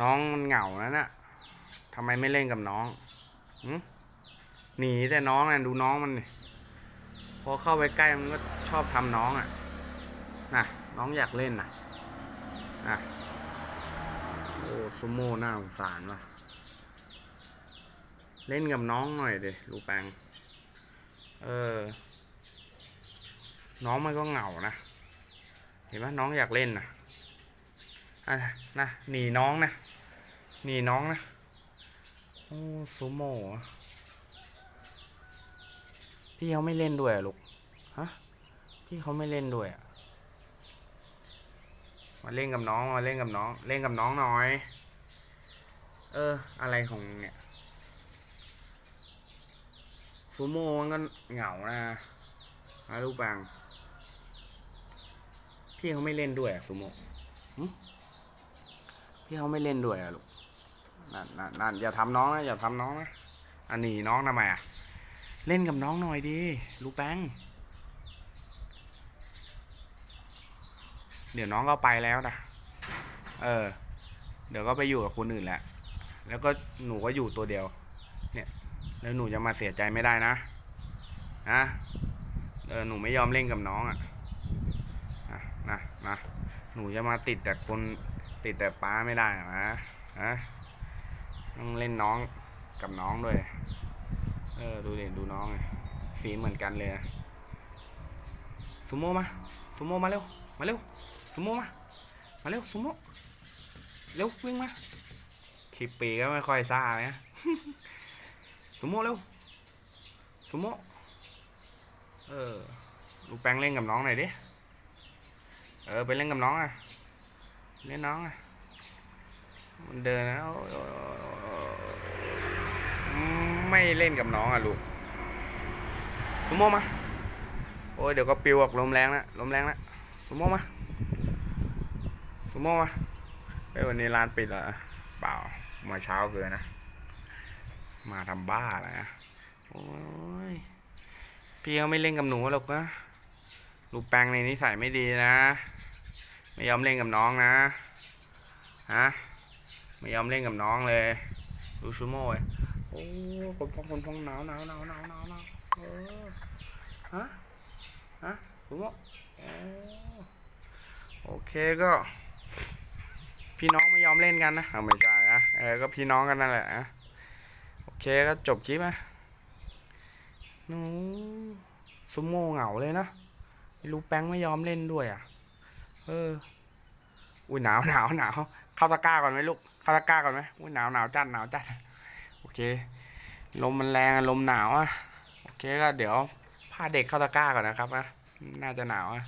น้องมันเหงาแล้วน่ะทำไมไม่เล่นกับน้องหนีแต่น้องน่ะดูน้องมันพอเข้าไปใกล้มันก็ชอบทำน้องอะน่ะน้องอยากเล่นน่ะน่ะโอ้ซูโม่น่าสงสารว่ะ เล่นกับน้องหน่อยดิลูแปงเออ น้องมันก็เหงานะ เห็นไหมน้องอยากเล่นนะ อะนะหนีน้องนะหนีน้องนะโอ้ซูโม่พี่เขาไม่เล่นด้วยลูกฮะพี่เขาไม่เล่นด้วยมาเล่นกับน้องมาเล่นกับน้อง เล่นกับน้องหน่อย เออ อะไรของเนี่ยซูโม่มันก็เหงานะนะลูกบังพี่เขาไม่เล่นด้วยอะซูโม่ หึพี่เขาไม่เล่นด้วยอะลูกนั่นนั่นนั่นอย่าทำน้องนะอย่าทำน้องนะอันนี้น้องทำไมอะเล่นกับน้องหน่อยดิลูกแป้งเดี๋ยวน้องก็ไปแล้วนะเออ เดี๋ยวก็ไปอยู่กับคนอื่นแหละแล้วก็หนูก็อยู่ตัวเดียว เนี่ย แล้วหนูจะมาเสียใจไม่ได้นะนะเออหนูไม่ยอมเล่นกับน้องอะ่ะนะนะหนูจะมาติดแต่คน ติดแต่ป้าไม่ได้อะนะนะต้องเล่นน้องกับน้องด้วย เออ ดูเด่นดูน้องไงสีเหมือนกันเลยซูโม่มาซูโม่มาเร็ว มาเร็วซูโม่มา มาเร็วซูโม่เร็ววิ่งมาคลิปปีก็ไม่ค่อยซ่านะซูโม่เร็วซูโม่เออ ลูกแปงเล่นกับน้องหน่อยดิ เออ ไปเล่นกับน้องอะ นน้องอะมันเดินนะโอ้ยโอ้ยโอ้ยโอ้ยอืมไม่เล่นกับน้องอะลูกซูโมมา โอ้ยเดี๋ยวก็ปิวออกลมแรงละลมแรงละซูโมมาซูโมมาเฮ้ยวันนี้ร้านปิดเหรอเปล่ามาเช้าเกินนะ มาทำบ้าอะไรนะโอ้ยพี่เขาไม่เล่นกับหนูหรอกนะลูกแปงในนิสัยไม่ดีนะ ไม่ยอมเล่นกับน้องนะฮะไม่ยอมเล่นกับน้องเลยดูซูโม่โอ้คนพองคนพองหนาวหนาวหนาวหนาวหนาวหนาวเออฮะฮะซูโม่โอเคก็ พี่น้องไม่ยอมเล่นกันนะเอาไม่ใช่นะเออก็พี่น้องกันนั่นแหละะโอเคก็จบคลิปนะนูซุโม่เหงาเลยนะไม่รู้แป้งไม่ยอมเล่นด้วยอะ เออ อุ้ยหนาวหนาวหนาวเข้าตะกร้าก่อนไหมลูก เข้าตะกร้าก่อนไหมอุ้ยหนาวหนาวจัดหนาวจัด โอเค ลมมันแรงลมหนาวอะ โอเคก็เดี๋ยวพาเด็กเข้าตะกร้าก่อนนะครับนะ น่าจะหนาวอะ